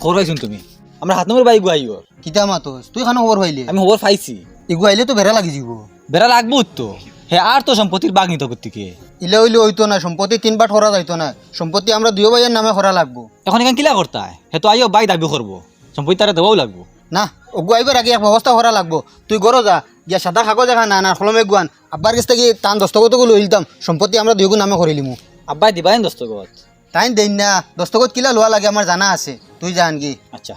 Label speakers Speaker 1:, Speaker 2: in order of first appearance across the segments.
Speaker 1: খবর পাইছুন তুমি? আমরা হাত নম্বর বাইক আইও
Speaker 2: কিতা মাতো তুই? খানো খবর পাইলি?
Speaker 1: আমি খবর পাইছি।
Speaker 2: ইগু আইলে তো বেড়া লাগি যাব
Speaker 1: বেড়া লাগবো তো হে আর তো সম্পত্তির বাঘ নিত থেকে
Speaker 2: ইলে হইলে হইতো না সম্পত্তি তিন বাট করা যাইতো না সম্পত্তি আমরা দুই ভাইয়ের নামে করা লাগবো।
Speaker 1: এখন এখান কিলা করতা হে তো আইও বাই দাবি করব সম্পত্তি তারা দেওয়াও লাগবো।
Speaker 2: না অগু আইবার আগে এক ব্যবস্থা করা লাগবো। তুই গরো যা গিয়া সাদা কাগজ এখন না না কলমে গুয়ান আব্বার কাছ থেকে টান দস্তগতগুলো সম্পত্তি আমরা দুইগু নামে করে লিমু।
Speaker 1: আব্বাই দিবাই দস্তগত
Speaker 2: তাই দেন না। দস্তগত কিলা লোয়া লাগে আমার জানা আছে। তুই জান কি
Speaker 1: আচ্ছা।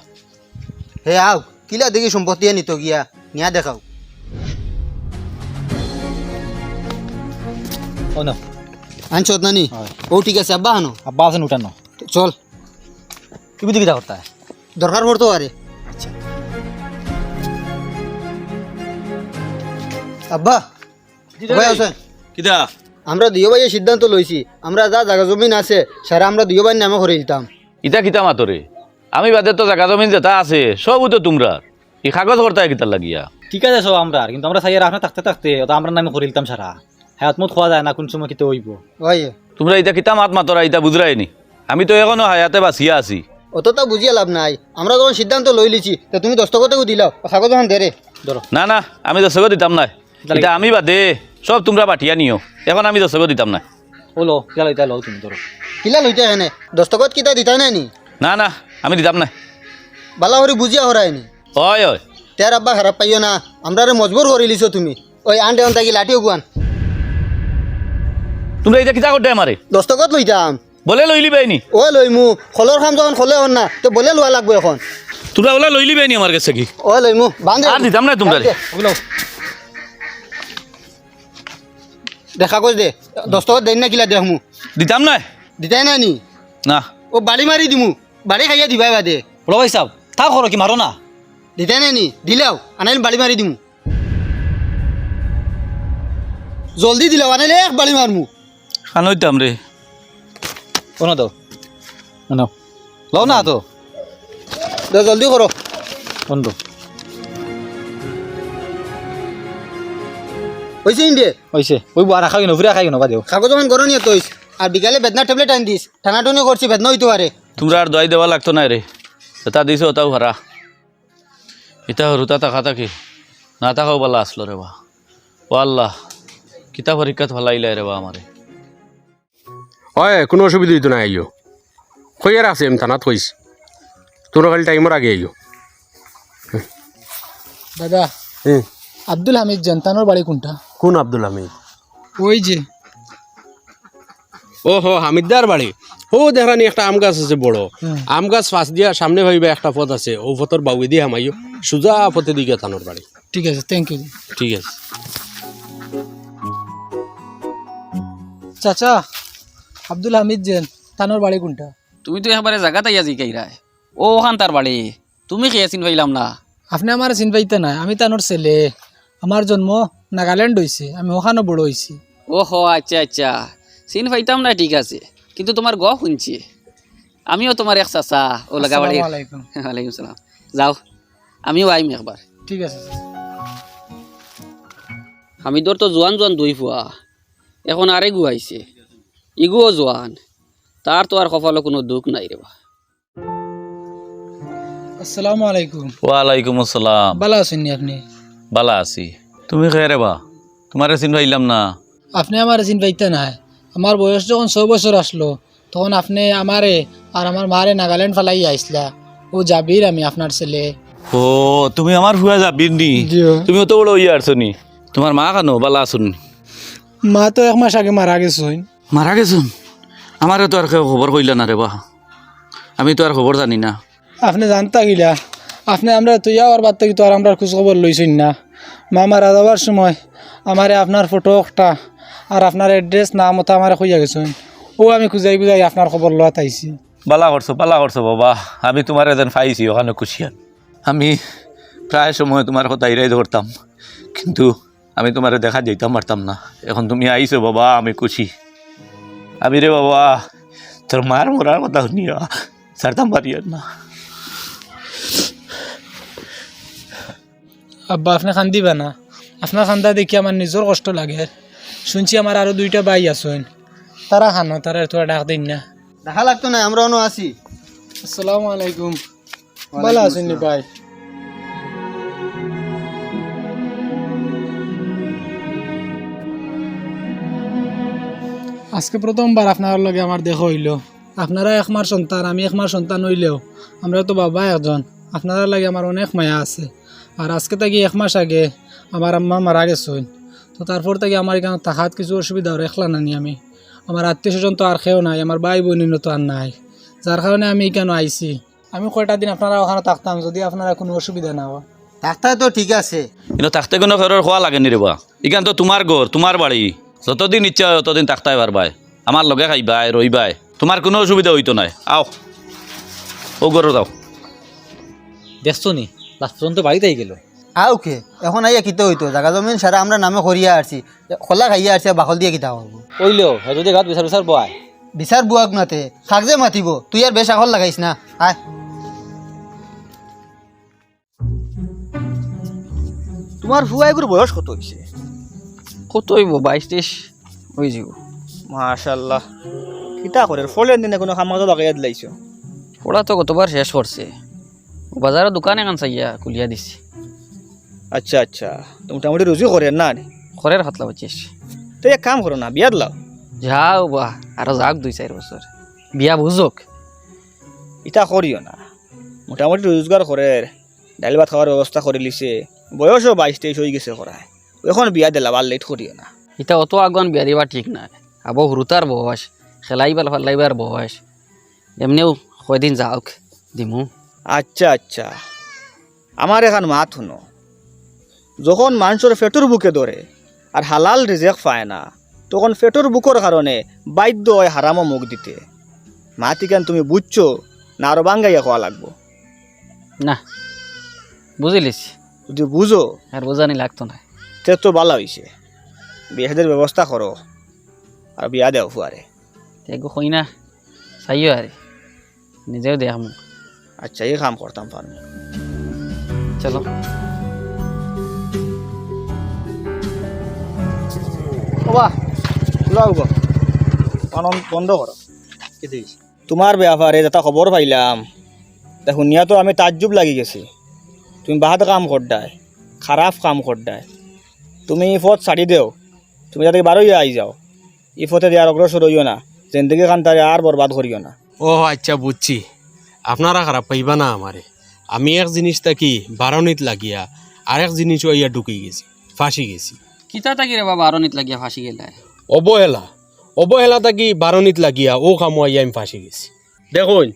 Speaker 2: হে আও কিলা দেখি সম্পত্তি নিত গিয়া নিয়া দেখাও।
Speaker 1: ও না।
Speaker 2: আনছত নানি? ও ঠিক আছে আব্বা হানো
Speaker 1: আব্বা আছেন উঠানো
Speaker 2: চল।
Speaker 1: তুমি দিকে যা করতা
Speaker 2: দরকার পড়তো আরে
Speaker 1: আচ্ছা।
Speaker 2: আব্বা
Speaker 3: কিতা
Speaker 2: আমরা দুই ভাইয়ের সিদ্ধান্ত লইছি আমরা যা জায়গা জমিন আছে সারা আমরা দুই ভাইয়ের নামে করে দিতাম
Speaker 3: ইটা কিতা মাতরে? আমি বাদে তো জাগা জমিন যেটা আছে সবই তো তোমরা। ই কাগজ করতে কিতার লাগিয়া।
Speaker 1: ঠিক আছে সব আমরা কিন্তু আমরা সাইয়ার আপনার থাকতে থাকতে ওটা আমরা নামে করিলতাম সারা। হায়াত মত খোয়া যায় না কোন সময় কিতে হইব।
Speaker 2: ওই
Speaker 3: তোমরা ইটা কিতা মাত মাতরা ইটা বুঝরাইনি। আমি তো এখনও হায়াতে বাঁচিয়া আছি।
Speaker 2: অতটা বুঝিয়ে লাভ নাই। আমরা যখন সিদ্ধান্ত লই লিছি তা তুমি দস্তগতও দিলাও কাগজ যখন দেরে
Speaker 1: ধরো।
Speaker 3: না না আমি দশক দিতাম না এটা আমি বাদে সব তোমরা পাঠিয়া নিও। এখন আমি দশক দিতাম না।
Speaker 1: ওলো কিলা লইতা লও তুমি ধরো।
Speaker 2: কিলা লইতে এখানে দস্তগত কিতা দিতাই নাই নি?
Speaker 3: না না আমি দিতাম না।
Speaker 2: বালা হরি বুঝিয়া হরায়নি
Speaker 3: হয় হয়
Speaker 2: তার আব্বা খারাপ পাইও না আমরা মজবুর করে লিছো তুমি। ওই আন দেওয়ান তাকি লাঠিও গুয়ান
Speaker 3: তোমরা এটা কিতা করতে আমারে
Speaker 2: দস্তগত লইতাম।
Speaker 3: বলে লইলি বাইনি
Speaker 2: ও লই মু খোলৰ খাম যখন খোলে হন না তো বলে লোৱা লাগবো এখন।
Speaker 3: তোমরা ওলা লইলি বাইনি আমার কাছে কি?
Speaker 2: ও লই মু বান্ধে।
Speaker 3: আর দিতাম না তোমরা
Speaker 2: দেখা কৰি দে। দহ টকা দেন না কিলা দে মোক?
Speaker 3: দিতাম নাই?
Speaker 2: দিতাই নাই নি?
Speaker 3: না।
Speaker 2: অ বালি মাৰি দিমো। বালি খাই দিবা এবাৰ
Speaker 1: দে। ল'ব হিচাপ তাৰ কৰ কি মাৰ না?
Speaker 2: দিতাই নাই নি? দিলে আও বালি মাৰি দিমো। জলদি দিলে আনাইলে এক বালি মাৰ
Speaker 3: মোক আন
Speaker 1: দাম ৰে। শুনা তো লওঁ না তো।
Speaker 2: দে জলদি
Speaker 1: কৰ
Speaker 2: হয়েছে ইন্ডিয়ে
Speaker 1: হইছে। ওই বুয়া রাখা কিনো ফিরে রাখা কিনো বাদেও।
Speaker 2: কাগজ যখন গরো নিয়ে তৈস আর বিকালে বেদনা ট্যাবলেট আনি দিস টানাটনি করছি বেদনা হইতে পারে
Speaker 3: তোমরা আর দোয়াই দেওয়া লাগতো না রে এটা দিছো ওটাও হারা এটা হরুতা থাকা থাকি। না থাকাও বলা আসলো রে বা। ও আল্লাহ কিতা পরীক্ষাত ভালাইলাই রে বা আমারে
Speaker 4: হয় কোনো অসুবিধা হইতো না আইও। কই আর আছে আমি থানাত কইস তোর খালি টাইমের আগে আইও।
Speaker 5: দাদা
Speaker 4: হুম
Speaker 5: আব্দুল হামিদ জনতানোর বাড়ি কোনটা?
Speaker 4: কোন আব্দুল হামিদ।
Speaker 5: ওই যে।
Speaker 4: ও হো হামিদদার বাড়ি। ও দেখানি একটা আম গাছ আছে বড়। আম গাছ ফাঁস দিয়া সামনে ভাবিবা একটা পথ আছে। ও পথর বাউি দিয়ে হামাইও। সুজা পথে দিকে থানোর বাড়ি।
Speaker 5: ঠিক আছে থ্যাংক ইউ
Speaker 4: ঠিক আছে।
Speaker 5: চাচা আব্দুল হামিদ জেন তানোর বাড়ি কোনটা?
Speaker 6: তুমি তো একেবারে জায়গাতে ইয়া জিকাইরা ও ওখান তার বাড়ি। তুমি খেয়ে চিন পাইলাম না?
Speaker 5: আপনি আমার চিন পাইতে নাই। আমি তানোর ছেলে। আমার জন্ম নাগাল্যান্ড হয়েছে আমি ওখানে বড় হয়েছি
Speaker 6: ও হো আচ্ছা আচ্ছা। চিন পাইতাম না ঠিক আছে। কিন্তু তোমার গ শুনছি। আমিও তোমার এক চাচা ও লাগা বাড়ি ওয়ালাইকুম সালাম। যাও। আমিও আইম একবার
Speaker 5: ঠিক আছে
Speaker 6: হামিদর তো জোয়ান জোয়ান দুই ফুয়া এখন আরে গুয়াইছে ইগুও জোয়ান তার তো আর কপালে কোনো দুঃখ নাই রে বা।
Speaker 5: আসসালামু আলাইকুম।
Speaker 3: ওয়ালাইকুম আসসালাম।
Speaker 5: ভালো আছেন নি আপনি?
Speaker 3: বালা আছি। তুমি খেয়ে বা তোমারে চিন পাইলাম না।
Speaker 5: আপনি আমার চিন পাইতে নাই। আমার বয়স যখন ছয় বছর আসলো তখন আপনি আমারে আর আমার মারে নাগাল্যান্ড ফালাই আইসলা। ও জাবির আমি আপনার ছেলে।
Speaker 3: ও তুমি আমার হুয়া যাবি নি? তুমি অত বড় ইয়ে আসছো নি? তোমার মা কানো? বালা আসুন
Speaker 5: মা তো এক মাস আগে মারা গেছেন।
Speaker 3: মারা গেছুন? আমারও তো আর কেউ খবর কইলা না রে বা। আমি তো আর খবর জানি না।
Speaker 5: আপনি জানতা গিলা। আপনি আমরা তুই আর বাদ থেকে তো আর আমরা খোঁজ খবর লইছেন না। মা মারা যাওয়ার সময় আমারে আপনার ফটো একটা আর আপনার এড্রেস নাম মতো আমার খুঁজে গেছেন। ও আমি খুঁজাই খুঁজাই আপনার খবর লওয়া তাইছি।
Speaker 3: বালা করছ বালা করছ বাবা। আমি তোমার এজন পাইছি, ওখানে খুশিয়ান আমি প্রায় সময় তোমার কথা ইরাই ধরতাম, কিন্তু আমি তোমার দেখা যেতাম পারতাম না। এখন তুমি আইছো বাবা, আমি খুশি। আমি রে বাবা, তোর মার মরার কথা শুনিয়া ছাড়তাম পারি না।
Speaker 5: আব্বা আপনি খান্দিবা না? আপনার খান্দা দেখি আমার নিজের কষ্ট লাগে। শুনছি আমার আরও দুইটা বাই আছেন তারা খানো তারা তোরা ডাক দিন না।
Speaker 2: দেখা লাগতো না আমরা অন্য আছি।
Speaker 5: আসসালামু আলাইকুম। ভালো আছেন ভাই? আজকে প্রথমবার আপনার লগে আমার দেখা হইল। আপনারা একমার সন্তান আমি একমার সন্তান হইলেও আমরা তো বাবা একজন। আপনারা লাগে আমার অনেক মায়া আছে। আর আজকে থেকে এক মাস আগে আমার আম্মা মারা গেছেন। তো তারপর থেকে আমার এখানে থাকাত কিছু অসুবিধা রেখলা নানি আমি। আমার আত্মীয় স্বজন তো আর খেয়েও নাই আমার ভাই বোনিনও তো আর নাই। যার কারণে আমি এখানে আইছি? আমি কয়টা দিন আপনারা ওখানে থাকতাম যদি আপনারা কোনো অসুবিধা না হয়।
Speaker 2: ডাক্তার তো ঠিক আছে।
Speaker 3: কিন্তু থাকতে কোনো ঘরের খোয়া লাগে নি রেবা ইখান তো তোমার ঘর তোমার বাড়ি। যতদিন ইচ্ছা হয় ততদিন থাকতাই পারবাই আমার লগে খাইবাই রইবাই তোমার কোনো অসুবিধা হইতো নাই। আও। ও ঘরে যাও
Speaker 1: দেখছ নি? লাস্ট পর্যন্ত বাড়িতেই গেল।
Speaker 2: আও কে এখন আইয়া কিতে হইতো? জাগা জমিন সারা আমরা নামে করিয়া আসছি খোলা খাইয়া আসছি বাকল দিয়ে কিতা হব?
Speaker 1: ওইলেও হে যদি গাত বিচার বিচার বয়
Speaker 2: বিচার বুয়াক নাতে খাক যে মাতিব। তুই আর বেশ আকল লাগাইস না। আয়।
Speaker 7: তোমার ফুয়াইগুর বয়স কত হয়েছে
Speaker 6: কত হইব? বাইশ তেইশ হয়ে যাব।
Speaker 7: মাশাল্লাহ। কিতা করে ফলের দিনে কোনো খামাজও লাগাইয়া দিলাইছো।
Speaker 6: পড়া তো কতবার শেষ করছে বাজারের দোকান এখন চাইয়া কুলিয়া দিছে।
Speaker 7: আচ্ছা আচ্ছা। তো মোটামুটি রুজি করে না
Speaker 6: খরের হাতলা বাচিস
Speaker 7: তো এক কাম করো না বিয়া দিলাও
Speaker 6: যাও বা আরও যাক দুই চার বছর বিয়া বুঝক
Speaker 7: ইটা করিও না। মোটামুটি রোজগার করে ডাইল ভাত খাওয়ার ব্যবস্থা করে লিছে। বয়সও বাইশ তেইশ হয়ে গেছে করায় এখন বিয়া দিলা আর লেট করিও না।
Speaker 6: এটা অত আগুন বিয়া দিবা ঠিক নাই। আবো হুরুতার বয়স খেলাইবার ফালাইবার বয়স। এমনিও কয়দিন যাওক দিমু।
Speaker 7: আচ্ছা আচ্ছা। আমার এখন মাত শুনো। যখন মানুষের ফেটুর বুকে ধরে আর হালাল রিজেক পায় না তখন ফেটুর বুকর কারণে বাধ্য হয় হারামও মুখ দিতে। মাতি কেন তুমি বুঝছ না আরও বাঙ্গাইয়া খাওয়া লাগবো।
Speaker 6: না বুঝিলিস
Speaker 7: যদি বুঝো
Speaker 6: আর বোঝানি লাগতো না
Speaker 7: তে তো ভালো হয়েছে বিয়াদের ব্যবস্থা করো আর বিয়া দেও ফুয়ারে
Speaker 6: এগো কই না চাইও আরে নিজেও দেখামু
Speaker 7: আচ্ছা এই কাম করতাম পারব
Speaker 6: চলো।
Speaker 7: বাবা খোলা হব বন্ধ করো। তোমার ব্যাপারে যেটা খবর পাইলাম। তা শুনিয়া তো আমি তাজ্জুব লাগি গেছি। তুমি বাহাত কাম করডায় খারাপ কাম করডায় তুমি ই পথ ছাড়ি দেও। তুমি যাতে বারোই আই যাও। ই পথে দিয়ে আর অগ্রসর হইও না। জিন্দগি খান তারে আর বরবাদ করিও না।
Speaker 4: ও আচ্ছা বুঝছি। আপনারা খারাপ পাইবা না আমারে। আমি এক জিনিস থাকি বারণিত লাগিয়া আরেক জিনিস ইয়া ঢুকি গেছি ফাঁসি গেছি।
Speaker 6: কিতা তাকি রে বাবা আরনিত লাগিয়া ফাঁসি গেলায়
Speaker 4: অবহেলা অবহেলা থাকি বারণিত লাগিয়া ও কামুয়াইয়া আমি ফাঁসি গেছি। দেখুন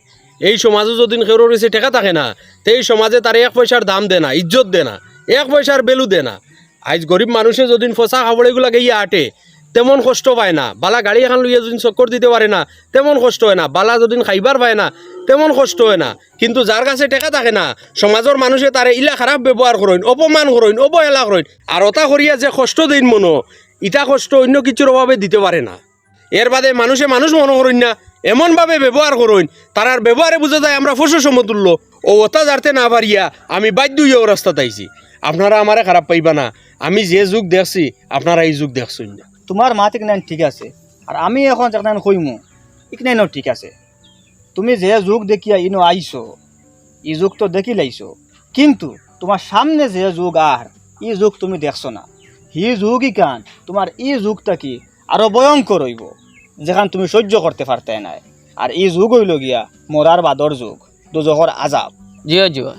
Speaker 4: এই সমাজে যদি কেউ রয়েছে ঠেকা থাকে না তে এই সমাজে তার এক পয়সার দাম দে না ইজ্জত দে না এক পয়সার বেলু দে না। আজ গরিব মানুষে যদি ফসা খাবড়েগুলা গিয়ে আটে তেমন কষ্ট পায় না। বালা গাড়ি এখন লইয়া যদি চক্কর দিতে পারে না, তেমন কষ্ট হয় না। বালা যদি খাইবার পায় না, তেমন কষ্ট হয় না। কিন্তু যার কাছে টেকা থাকে না সমাজের মানুষে তারে ইলা খারাপ ব্যবহার করেন অপমান করেন অবহেলা করেন আর ওটা করিয়া যে কষ্ট দিন মনো, ইটা কষ্ট অন্য কিছুর অভাবে দিতে পারে না। এর বাদে মানুষে মানুষ মনে করেন না এমনভাবে ব্যবহার করেন তারার ব্যবহারে বোঝা যায় আমরা ফসল সমতুল্য, ও ওটা জারতে না পারিয়া আমি বাধ্য হইয়া ও রাস্তাতে আইছি আপনারা আমারে খারাপ পাইবা না, আমি যে যুগ দেখছি, আপনারা এই যুগ দেখছেন না।
Speaker 7: তোমার মা ঠিক নাই ঠিক আছে, আর আমি এখন যেখানে কইমু ইকনাইনও ঠিক আছে। তুমি যে যুগ দেখিয়া ইনো আইছো, ই যুগ তো দেখি লাইছো, কিন্তু তোমার সামনে যে যুগ আর ই যুগ তুমি দেখছ না। হি যুগই কান তোমার ই যুগটা কি আরও ভয়ঙ্কর হইব, যেখান তুমি সহ্য করতে পারতে নাই। আর এই যুগ হইল গিয়া মরার বাদর যুগ দুজহর আজাব।
Speaker 6: জিও জিও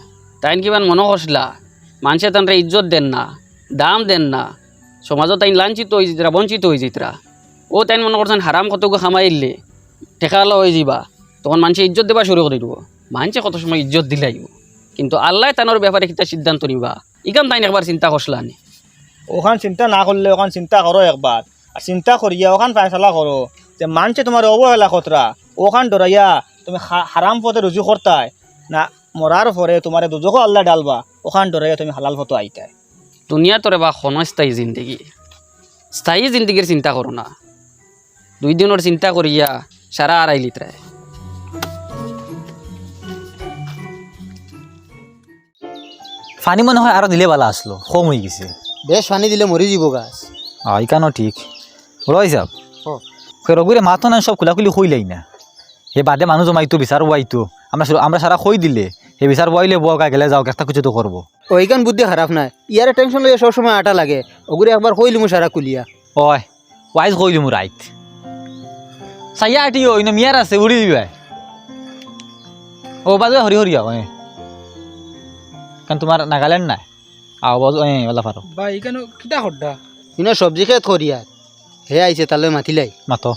Speaker 6: তাইন কিমান মনে করছিলা মানুষে তানরে ইজ্জত দেন না, দাম দেন না। সমাজত তাই লাঞ্ছিত হয়ে যেতরা বঞ্চিত হয়ে যেতরা ও তাইন মনে করছেন, হারাম কতকে খামাইলে টেকালা হয়ে যাবা তখন মানুষে ইজ্জত দেবা, শুরু করে দিব। মানুষে কত সময় ইজ্জত দিলাইব কিন্তু আল্লাহ তানোর ব্যাপারে কিতা সিদ্ধান্ত নিবা। ইকান তাইন একবার চিন্তা করছিলা নি?
Speaker 7: ওখান চিন্তা না করলে ওখান চিন্তা করো একবার। আর চিন্তা করিয়া ওখান ফায়সালা করো, যে মানছে তোমার অবহেলা কতরা। ওখান ডরাইয়া তুমি হারাম পথে রুজু করতায় না মরার পরে তোমার দুজক আল্লাহ ডালবা, ওখান ডরাইয়া তুমি হালাল পথে আইতায়
Speaker 6: দুনিয়া তোরে বা ক্ষণস্থায়ী জিন্দগি। স্থায়ী জিন্দগির চিন্তা করো না। দুই দিনের চিন্তা করিয়া সারা আড়াই লিত্রায়
Speaker 1: ফানি মনে হয় আরও দিলে বালা আসলো কম হয়ে গেছে।
Speaker 2: বেশ পানি দিলে মরি যাব গাছ।
Speaker 1: ইকানো ঠিক। বলো হিসাব
Speaker 2: ও।
Speaker 1: রঘুরে মাথো না সব খোলাখুলি হইলাই না। হে বাদে মানুষ জমাইতো বিচার ওয়াইতো আমরা আমরা সারা কই দিলে। হে বিচার ওয়াইলে বকা গেলে যাও একটা কিছু তো করব
Speaker 2: ওইখান বুদ্ধি খারাপ নাই। ইয়ারে টেনশন লইয়া সবসময় আটা লাগে। ওগুলি একবার কইলিমু সারা কুলিয়া।
Speaker 1: ওই ওয়াইজ কইলিমু রাইত চাইয়া আটি ওই না মিয়ার আছে উড়ি দিবা ও বাজে হরি হরি আও কারণ তোমার নাগাল্যান্ড নাই। আও বাজ এ ওলা পারো
Speaker 5: বা এখানে কিতা হড্ডা
Speaker 2: ইনো সবজি খেত করিয়া হে আইছে তালে মাতিলাই।
Speaker 1: মাতো।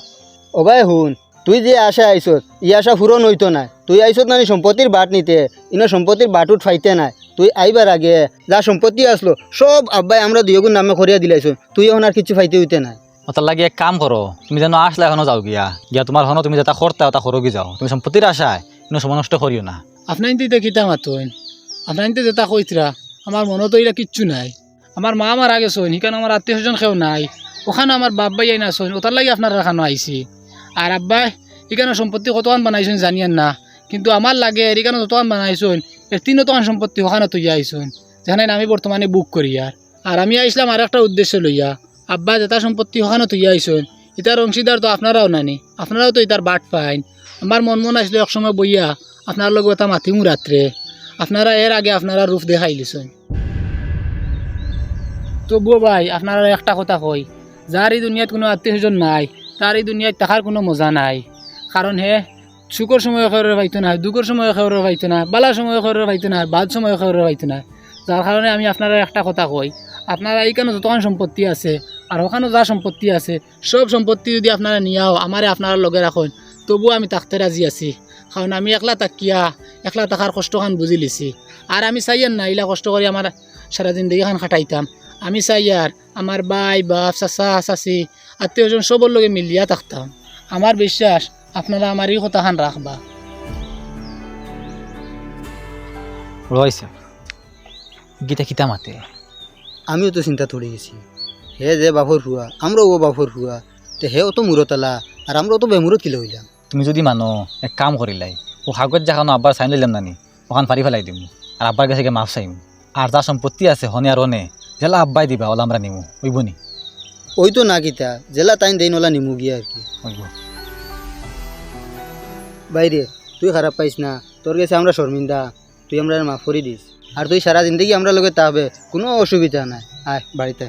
Speaker 2: ও ভাই হুন তুই যে আশা আইছত ই আশা পূরণ হইতো না তুই আইছত নানি সম্পত্তির বাট নিতে ইনো সম্পত্তির বাটুত ফাইতে নাই। তুই আইবার আগে যা সম্পত্তি আসলো সব আব্বাই আমরা দুইগুণ নামে করিয়া দিলাইছো তুই এখন আর কিছু ফাইতে হইতে নাই।
Speaker 1: ওটার লাগে এক কাম করো তুমি যেন আসলে এখনও যাও গিয়া। গিয়া তোমার হনো তুমি যেটা করতে ওটা করো যাও। তুমি সম্পত্তির আশায় কোনো সময় নষ্ট করিও না।
Speaker 5: আপনার ইন্তে কিতা মাতইন আপনার ইন্তে যেটা কইতরা আমার মনত ইলা কিচ্ছু নাই। আমার মা আমার আগে গেছেন হিখানে আমার আত্মীয় স্বজন কেউ নাই। ওখানে আমার বাপ ভাই আইন আসেন ওটার লাগে আপনার এখানে আইছি। আর আব্বাই এখানে সম্পত্তি কতক্ষণ বানাইছেন জানিয়েন না কিন্তু আমার লাগে এখানে যতক্ষণ বানাইছেন এর তিন তখন সম্পত্তি ওখানে তুইয়া আইছেন যেখানে আমি বর্তমানে বুক করি আর আর আমি আইসলাম আর একটা উদ্দেশ্য লইয়া আব্বা যেটা সম্পত্তি ওখানে তুইয়া আইছেন ইতার অংশীদার তো আপনারাও নানি। আপনারাও তো ইতার বাট পাইন। আমার মন মন আসলে একসময় বইয়া আপনার লগে এটা মাতিমু রাত্রে আপনারা এর আগে আপনারা রূপ দেখাই লিছেন তবুও ভাই, আপনারা একটা কথা কই যার এই দুনিয়াত কোনো আত্মীয় স্বজন নাই তার এই দুনিয়াত থাকার কোনো মজা নাই। কারণ হে সুখর সময় খবরের পাইতো না দুঃখর সময় খবরের পাইতো না বালা সময় খবরের পাইতো না বাদ সময় খবরের পাইতো না যার কারণে আমি আপনারা একটা কথা কই আপনারা এইখানে যতক্ষণ সম্পত্তি আছে আর ওখানেও যা সম্পত্তি আছে সব সম্পত্তি যদি আপনারা নিয়াও আমারে আপনারা লগে রাখুন তবুও আমি তাকতে রাজি আছি। কারণ আমি একলা তাকিয়া, একলা থাকার কষ্টখান বুঝি লিছি। আর আমি চাই আর না ইলা কষ্ট করে আমার সারা জিন্দগিখান খাটাইতাম। আমি চাই আর আমার বাই, বাপ, চাচা, চাচি আত্মীয় স্বজন সবর লগে মিলিয়া থাকতাম আমার বিশ্বাস আপনারা আমার এই কথাখান রাখবা।
Speaker 1: রয়েছে গীতা কিতা মাতে?
Speaker 2: আমিও তো চিন্তা থরে গেছি হে যে বাপর হুয়া আমরাও ও বাপর হুয়া তে হেও তো মুরতলা আর আমরাও তো বেমুরত কিলো হইলাম
Speaker 1: তুমি যদি মানো এক কাম করিলাই ও কাগজ যাখানো আব্বার চাইন লইলাম নানি ওখান ফারি ফেলাই দিম আর আব্বার কাছে গিয়ে মাফ চাইম। আর যা সম্পত্তি আছে হনে আর হনে জেলা আব্বাই দিবা ওলা আমরা নিমু ওইব নি
Speaker 2: ওই তো না কিতা জেলা তাইন দেই নলা নিমু গিয়া আর কি। বাইরে তুই খারাপ পাইস না তোর কাছে আমরা শর্মিন্দা তুই আমরা মাফ করে দিস। আর তুই সারা জিন্দগি আমরা লগে তাবে কোনো অসুবিধা নাই। আয় বাড়িতে।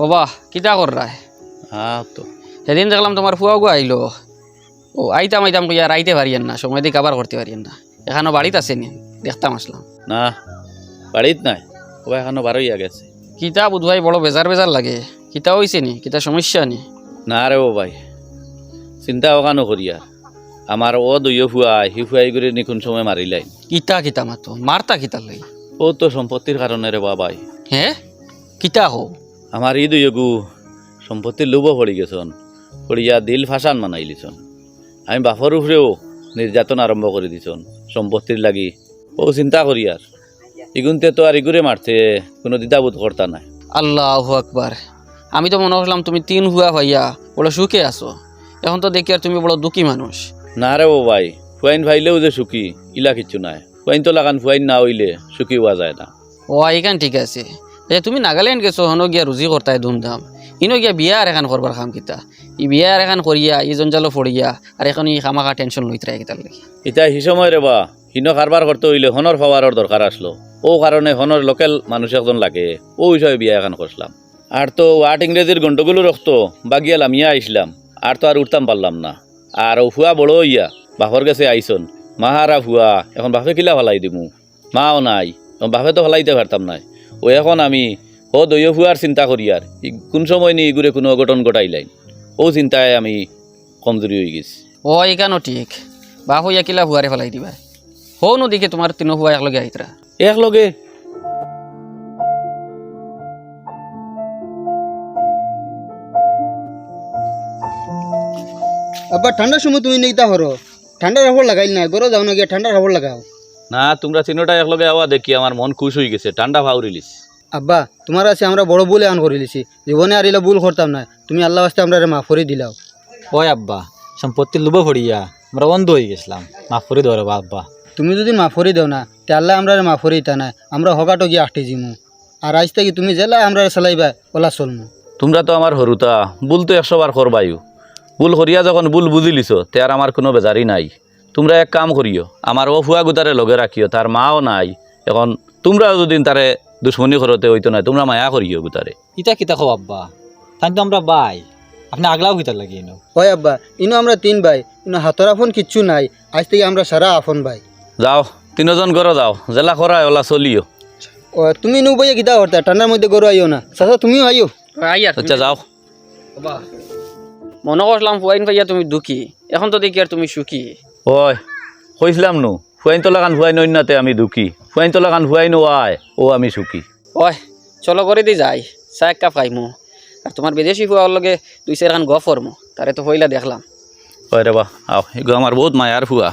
Speaker 6: বাবা কিতা কর রায়?
Speaker 3: হ্যাঁ তো।
Speaker 6: সেদিন দেখলাম তোমার ফুয়া গো আইলো। ও আইতাম আইতাম কইয়া রাইতে পারিয়েন না সময় দিয়ে কাবার করতে পারিয়েন না। এখানো বাড়িতে আছে নি দেখতাম আসলাম।
Speaker 3: না বাড়িত নাই ও এখনও বারোইয়া গেছে
Speaker 6: কিতা বুধভাই বড় বেজার বেজার লাগে কিতা হইছে নি কিতা সমস্যা নি?
Speaker 3: না রে ও ভাই চিন্তা ওখানো করি আর আমার ও দুইও ফুয়া সি ফুয়াই করে নিখুন সময় মারিলাই
Speaker 6: কিতা কিতা মাতো মারতা কিতা লই
Speaker 3: ও তো সম্পত্তির কারণে রে বাবাই
Speaker 6: হে? কিতা হো
Speaker 3: আমার ই দুইগু সম্পত্তির লোভ পড়ি গেছন পড়িয়া দিল ফাঁসান মানাই লিছন আমি বাপর উপরেও নির্যাতন আরম্ভ করে দিছন সম্পত্তির লাগি ও চিন্তা করি আর ইগুনতে তো আর ইগুরে মারতে কোনো দ্বিধাবোধ করতা নাই।
Speaker 6: আল্লাহ আকবার আমি তো মনে করলাম তুমি তিন হুয়া ভাইয়া বড় সুখে আছো। এখন তো দেখি আর তুমি বড় দুঃখী মানুষ।
Speaker 3: না রে ও ভাই ফুয়াইন ভাইলেও যে সুখী ইলা কিচ্ছু নাই। ফুয়াইন তো লাগান ফুয়াইন না হইলে সুখী হওয়া যায় না।
Speaker 6: ও এইখান ঠিক আছে। তুমি নাগাল্যান্ড গেছো হনো গিয়া রুজি করতাই ধুমধাম। ইনো গিয়া বিয়া আর এখান করবার কাম কিতা। ই বিয়া এখান করিয়া ই জঞ্জালো ফড়িয়া আর এখন ই খামাখা টেনশন লইতে রাখি তার লাগি।
Speaker 3: এটা হি সময় রে বা, হিন কারবার করতে হইলে হনর পাওয়ারের দরকার আসলো। ও কারণে হনর লোকাল মানুষ একজন লাগে। ও হিসাবে বিয়া এখন করলাম আর তো ওয়াট ইংরেজির গন্ডগুলো রক্ত বাগিয়াল আমিয়া আইসলাম আর তো আর উঠতাম পারলাম না। আর ও ফুয়া বড় হইয়া বাপর কাছে আইসন মাহারা ফুয়া এখন বাপে কিলা ফেলাই দিমু। মাও নাই বাপে তো ফেলাইতে পারতাম নাই। ও এখন আমি ও দৈয় ফুয়ার চিন্তা করি আর কোন সময় নি ইগুরে কোনো অঘটন ঘটাইলাই ও চিন্তায় আমি কমজোরি হয়ে গেছি।
Speaker 6: ও এইখানো ঠিক। বা হইয়া কিলা হুয়ারে ফেলাই দিবা। হো নদীকে তোমার তিন হুয়া একলগে আইতরা
Speaker 3: একলগে?
Speaker 2: আবার ঠান্ডার সময় তুমি নিকিতা হরো ঠান্ডার হাবড় লাগাইল না গরো যাও না গিয়া ঠান্ডার হাবড় লাগাও?
Speaker 3: না তোমরা তিনোটা একলগে আওয়া দেখি আমার মন খুশ হয়ে গেছে ঠান্ডা ভাও রিলিস
Speaker 2: আব্বা তোমার আছে আমরা বড় বলে আন করে লিছি জীবনে আর এলা ভুল করতাম না। তুমি আল্লাহ আসতে আমরা মাফ করে দিলাও।
Speaker 1: ওই আব্বা সম্পত্তি লোভ ফড়িয়া আমরা অন্ধ হয়ে গেছিলাম। মাফ করে দেওয়ার আব্বা।
Speaker 2: তুমি যদি মাফ করে দেও না তে আল্লাহ আমরা মাফ করে দিতা না। আমরা হকাটো গিয়ে আটে জিমু। আর আজ থেকে তুমি জেলা আমরা চালাইবা ওলা চলমু।
Speaker 3: তোমরা তো আমার হরুতা ভুল তো একশো বার করবাইও। ভুল করিয়া যখন ভুল বুঝি লিছো তে আর আমার কোনো বেজারি নাই। তোমরা এক কাম করিও আমার ও ফুয়া গুতারে লগে রাখিও তার মাও নাই। এখন তোমরাও যদি তারে দুশ্মনী করতে হইতো না তোমরা মায়া করিও গুতারে।
Speaker 1: ইটা কিতা খো আব্বা? তাই তো আমরা বাই। আপনি আগলাও কিতা লাগে এনো
Speaker 2: হয় আব্বা ইনো আমরা তিন ভাই ইনো হাতর আফন কিচ্ছু নাই। আজ থেকে আমরা সারা আফন ভাই
Speaker 3: যাও তিনজন ঘরে যাও। জেলা করায় ওলা চলিও।
Speaker 2: ও তুমি নু বইয়া কিতা করতা ঠান্ডার মধ্যে গরু আইও না। চাচা তুমিও আইও।
Speaker 6: আইয়া
Speaker 3: আচ্ছা যাও।
Speaker 6: মনে করলাম ফুয়াইন ভাইয়া তুমি দুঃখী। এখন তো দেখি আর তুমি সুখী।
Speaker 3: ওই কইছিলাম নু? ফুয়াইন তোলা কান ফুয়াই নইনাতে আমি দুঃখী। ফুয়াইন তোলা কান ফুয়াই নোয়ায় ও আমি সুখী।
Speaker 6: ওই চলো করে দি যাই চা এক কাপ খাইমো। আর তোমার বিদেশি ফুৱাৰ লগে দুই চার খান গফ ফরমো তারে তো হইলা দেখলাম।
Speaker 3: ওই রে বা আও আমাৰ আমার বহুত মায়ার ফুয়া।